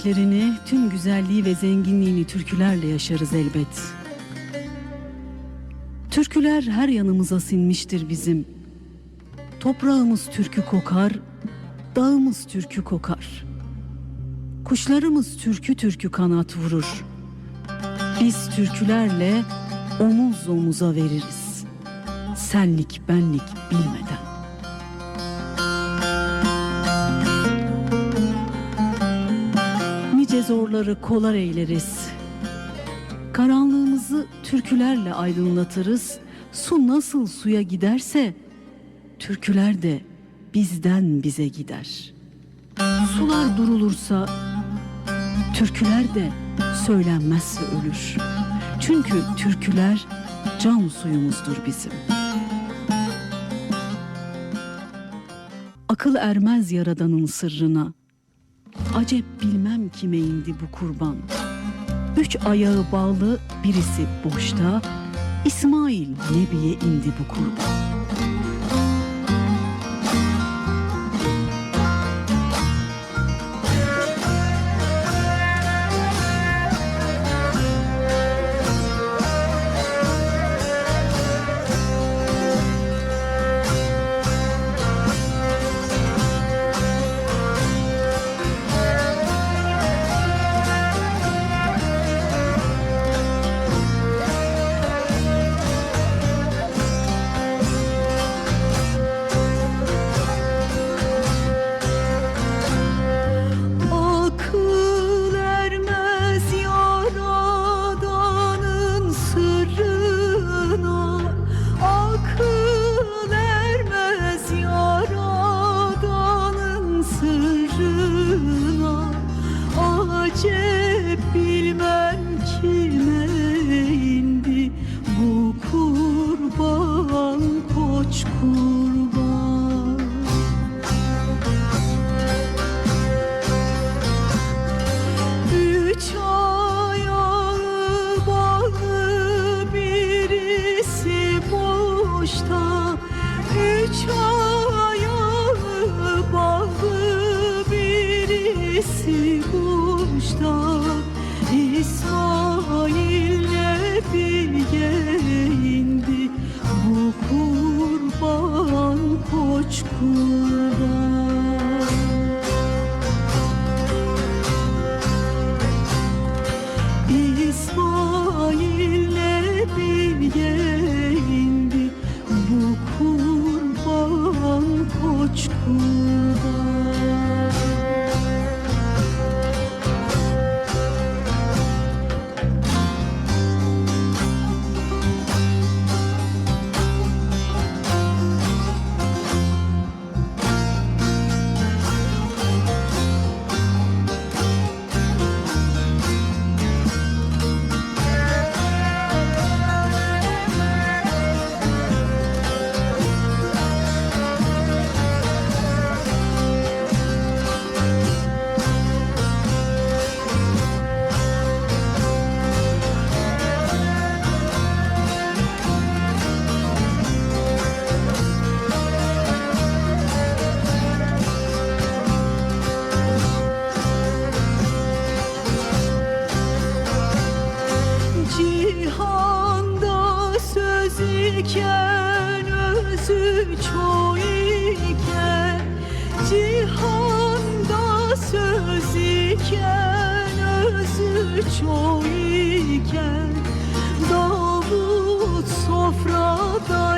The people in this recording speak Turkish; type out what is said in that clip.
renklerini, tüm güzelliği ve zenginliğini türkülerle yaşarız elbet. Türküler her yanımıza sinmiştir bizim. Toprağımız türkü kokar, dağımız türkü kokar. Kuşlarımız türkü türkü kanat vurur. Biz türkülerle omuz omuza veririz. Senlik benlik bilmeden. Nice zorları kolar eyleriz. Karanlığımızı türkülerle aydınlatırız. Su nasıl suya giderse türküler de bizden bize gider. Sular durulursa türküler de söylenmezse ölür. Çünkü türküler can suyumuzdur bizim. Akıl ermez yaradanın sırrına. Acep bilmem kime indi bu kurban. Üç ayağı bağlı birisi boşta. İsmail Nebi'ye indi bu kurban. Acep bilmem iken Cihanda söz iken özü çoğ iken Davut sofradayken